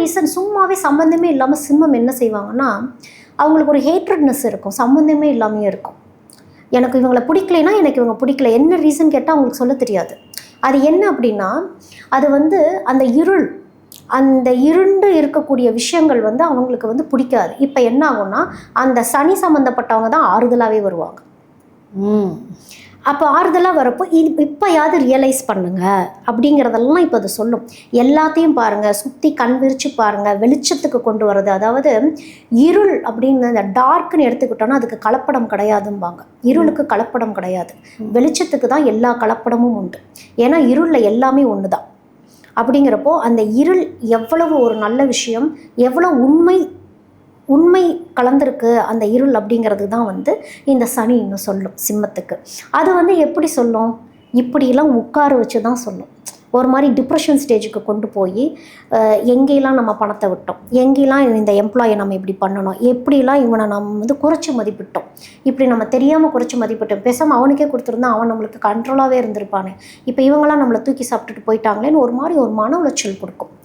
Reason சும்மாவே சம்மந்தமே இல்லாமல் சிம்மம் என்ன செய்வாங்கன்னா அவங்களுக்கு ஒரு ஹேட்ரட்னஸ் இருக்கும் சம்மந்தமே இல்லாமையே இருக்கும். எனக்கு இவங்களை பிடிக்கலைன்னா எனக்கு இவங்க பிடிக்கல. என்ன ரீசன் கேட்டால் அவங்களுக்கு சொல்ல தெரியாது. அது என்ன அப்படின்னா அது வந்து அந்த இருள் அந்த இருண்டு இருக்கக்கூடிய விஷயங்கள் வந்து அவங்களுக்கு வந்து பிடிக்காது. இப்போ என்ன ஆகும்னா அந்த சனி சம்மந்தப்பட்டவங்க தான் ஆறுதலாகவே வருவாங்க. ம். அப்போ ஆறுதலாக வரப்போ இது இப்போயாவது ரியலைஸ் பண்ணுங்கள் அப்படிங்கிறதெல்லாம் இப்போ அது சொல்லும். எல்லாத்தையும் பாருங்கள் சுற்றி கண் விரித்து பாருங்கள் வெளிச்சத்துக்கு கொண்டு வர்றது. அதாவது இருள் அப்படின்னு அந்த டார்க்னு எடுத்துக்கிட்டோன்னா அதுக்கு கலப்படம் கிடையாதும்பாங்க. இருளுக்கு கலப்படம் கிடையாது. வெளிச்சத்துக்கு தான் எல்லா கலப்படமும் உண்டு. ஏன்னா இருளில் எல்லாமே ஒன்று தான் அப்படிங்கிறப்போ அந்த இருள் எவ்வளவு ஒரு நல்ல விஷயம் எவ்வளோ உண்மை உண்மை கலந்திருக்கு அந்த இருள் அப்படிங்கிறது தான் வந்து இந்த சனி இன்னும் சொல்லும் சிம்மத்துக்கு. அது வந்து எப்படி சொல்லும்? இப்படியெல்லாம் உட்கார வச்சு தான் சொல்லும். ஒரு மாதிரி டிப்ரெஷன் ஸ்டேஜுக்கு கொண்டு போய் எங்கேயெல்லாம் நம்ம பணத்தை விட்டோம்? எங்கேயெல்லாம் இந்த எம்ப்ளாயை நம்ம இப்படி பண்ணணும்? எப்படிலாம் இவனை நம்ம வந்து குறைச்சி மதிப்பிட்டோம்? இப்படி நம்ம தெரியாமல் குறைச்சி மதிப்பிட்டோம். பேசாமல் அவனுக்கே கொடுத்துருந்தா அவன் நம்மளுக்கு கண்ட்ரோலாகவே இருந்திருப்பானே. இப்போ இவங்களாம் நம்மளை தூக்கி சாப்பிட்டுட்டு போயிட்டாங்களேன்னு ஒரு மாதிரி ஒரு மன உளைச்சல் கொடுக்கும்.